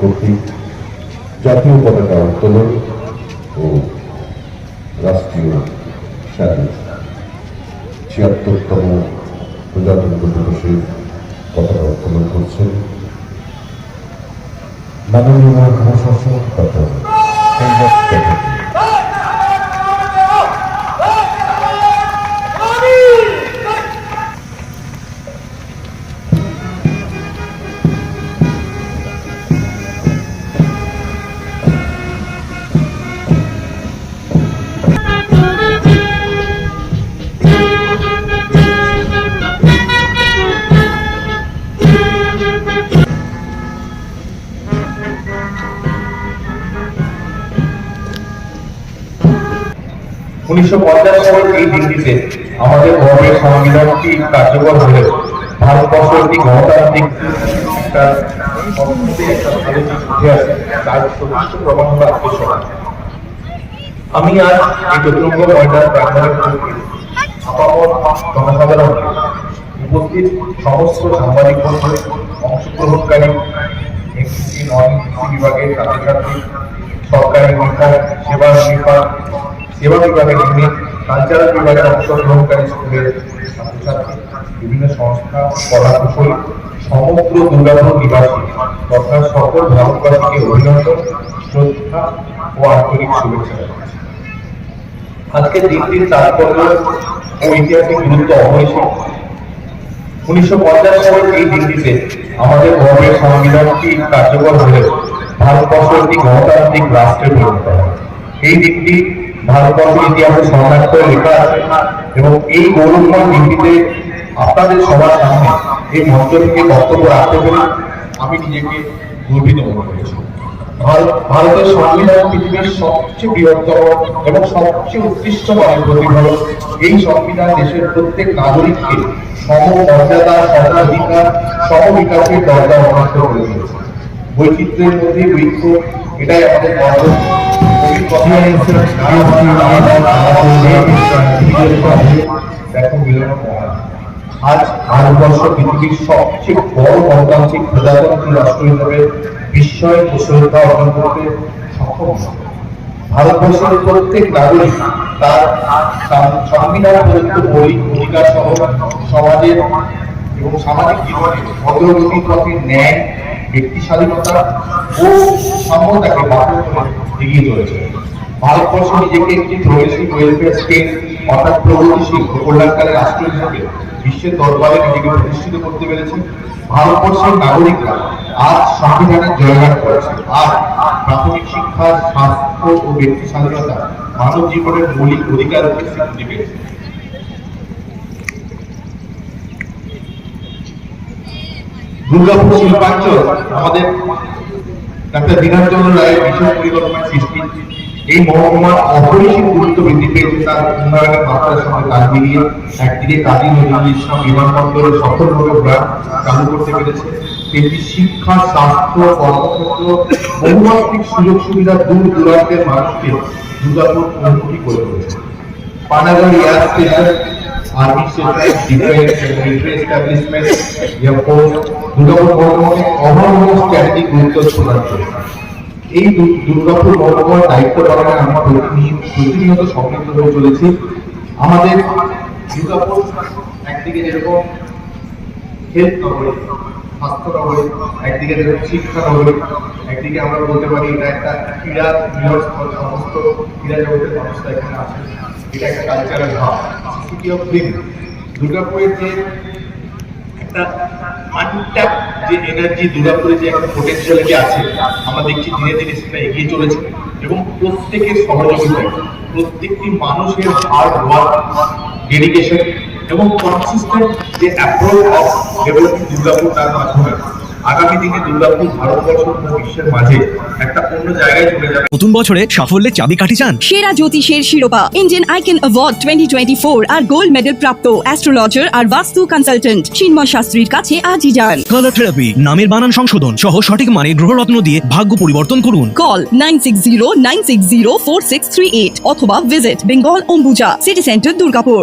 কর্তৃক জাতীয় পতাকা উত্তোলন ও রাষ্ট্রীয় ছিয়াত্তরতম প্রজাতন্ত্র দিবসের পতাকা উত্তোলন করছেন মাননীয় মহাশাসক ডক্টর আমি আজ এই চতুরঙ্গ ময়দান প্রাঙ্গণে উপস্থিত আপামর জনসাধারণ উপস্থিত সমস্ত সাংবাদিক বন্ধু অংশগ্রহণকারী এনসিসি নন বিভাগের ছাত্রছাত্রী, সরকারি বিভাগ সেবা বিভাগের ইউনিট কালচারাল বিভাগের অংশগ্রহণকারী স্কুলের বিভিন্ন সংস্থা, কলাকুশলী, সমগ্র দুর্গাপুর নিবাসী তথা সকল ভারতবাসীকে অভিনন্দন, শ্রদ্ধা ও আন্তরিক শুভেচ্ছা। আজকের দিনটির তাৎপর্য ঐতিহাসিক গুরুত্ব অপরিসীম উনিশশো পঞ্চাশ সালের এই দিনটিতে আমাদের গর্বের সংবিধানটি কার্যকর হলে ভারতবর্ষ একটি গণতান্ত্রিক রাষ্ট্রে পরিণত হয় এই দিনটি ভারতবর্ষের ইতিহাসে স্বর্ণাক্ষরে লেখা আছে এবং এই গৌরবময় দিনটিতে আপনাদের সবার সামনে এই মঞ্চ থেকে বক্তব্য রাখতে পেরে আমি নিজেকে গর্বিত মনে করেছি। ভারতের সংবিধান পৃথিবীর সবচেয়ে বৃহত্তম এবং সবচেয়ে উৎকৃষ্ট মানের প্রতিফলন এই সংবিধান দেশের প্রত্যেক নাগরিককে সম মর্যাদা সম সম দরজা উন্নত করে দিয়েছে। বৈচিত্র্যের মধ্যে ঐক্য এটাই আমাদের গর্ব কবির কথায় আছে, "নারী হচ্ছে আমাদের আমাদের দেখো মিলন মহান আজ ভারতবর্ষ পৃথিবীর সবচেয়ে বড় সক্ষম ভারতবর্ষের প্রত্যেক নাগরিক তার সংবিধান প্রদত্ত মৌলিক অধিকার সহ সমাজের এবং সামাজিক জীবনে অগ্রগতির পথে ন্যায় ব্যক্তি স্বাধীনতা ও সাম্যতাকে বাতিল করে এগিয়ে চলেছে। ভারতবর্ষ নিজেকে একটি প্রগতিশীল ওয়েলফেয়ার স্টেট অর্থাৎ প্রগতিশীল ও কল্যাণকারী রাষ্ট্র হিসেবে বিশ্বের দরবারে নিজেকে প্রতিষ্ঠিত করতে পেরেছে। ভারতবর্ষের নাগরিকরা আজ সংবিধানের জয়গান করেছে। আর প্রাথমিক শিক্ষা, স্বাস্থ্য ও ব্যক্তি স্বাধীনতা মানব জীবনের মৌলিক অধিকার স্বীকৃতি পেয়েছে। দুর্গাপুর শিল্পাঞ্চল আমাদের ডাক্তার দীনাচন্দ্র রায়ের বিশেষ পরিকল্পনায় সৃষ্টি। এই মহকুমার অপরিসীম গুরুত্ব বৃদ্ধি পেয়েছে তার উন্নয়নের মাত্রার সঙ্গে তাল মিলিয়ে। একদিকে কাজী নজরুল ইসলাম বিমানবন্দরের সফলভাবে উড়ান চালু করতে পেরেছে। তেমনি শিক্ষা, স্বাস্থ্য, কর্মক্ষেত্র, বহুমাত্রিক সুযোগ সুবিধা দূর দূরান্তের মানুষকে দুর্গাপুর উন্নতি করে তুলেছে। Panagarh air station army station defence military establishment airport Durgapur বর্তমানে অভাবনীয় স্ট্র্যাটেজিক গুরুত্ব প্রদান করে এই দুর্গাপুর মহকুমার দায়িত্ব পালনে আমরা প্রতিনিয়ত সম্মিলিত হয়ে চলেছি। আমাদের দুর্গাপুর একদিকে যেরকম হেলথ নগরী স্বাস্থ্য একদিকে যেরকম শিক্ষা একদিকে আমরা বলতে পারি এটা একটা ক্রীড়া সমস্ত ক্রীড়া জগতের মানুষরা এখানে আছে। এটা একটা কালচারাল অফ ড্রিম দুর্গাপুরের যে একটা যে এনার্জি যে একটা আছে, আমরা দেখছি ধীরে ধীরে সেটা এগিয়ে চলেছে। এবং প্রত্যেকের সহযোগিতায়, প্রত্যেকটি মানুষের হার্ড ওয়ার্ক ডেডিকেশন এবং কনসিস্টেন্ট যে অ্যাপ্রোচ অফ ডেভেলপিং দুর্গাপুর তার মাধ্যমে। আগামী দিনে দুর্গাপুর ভারতবর্ষ বিশ্বের মাঝে একটা অন্য জায়গায় চলে যাবে। নতুন বছরে সাফল্যের চাবিকাঠি চান? সেরা জ্যোতিষের শিরোপা Indian icon award twenty twenty four আর গোল্ড মেডেল প্রাপ্ত অ্যাস্ট্রোলজার আর বাস্তু কনসালটেন্ট চিন্ময় শাস্ত্রীর কাছে আজই যান। কালার থেরাপি নামের বানান সংশোধন সহ সঠিক মানে গ্রহরত্ন দিয়ে ভাগ্য পরিবর্তন করুন। Call nine six zero nine six zero four six three eight অথবা visit Bengal Ambuja city centre Durgapur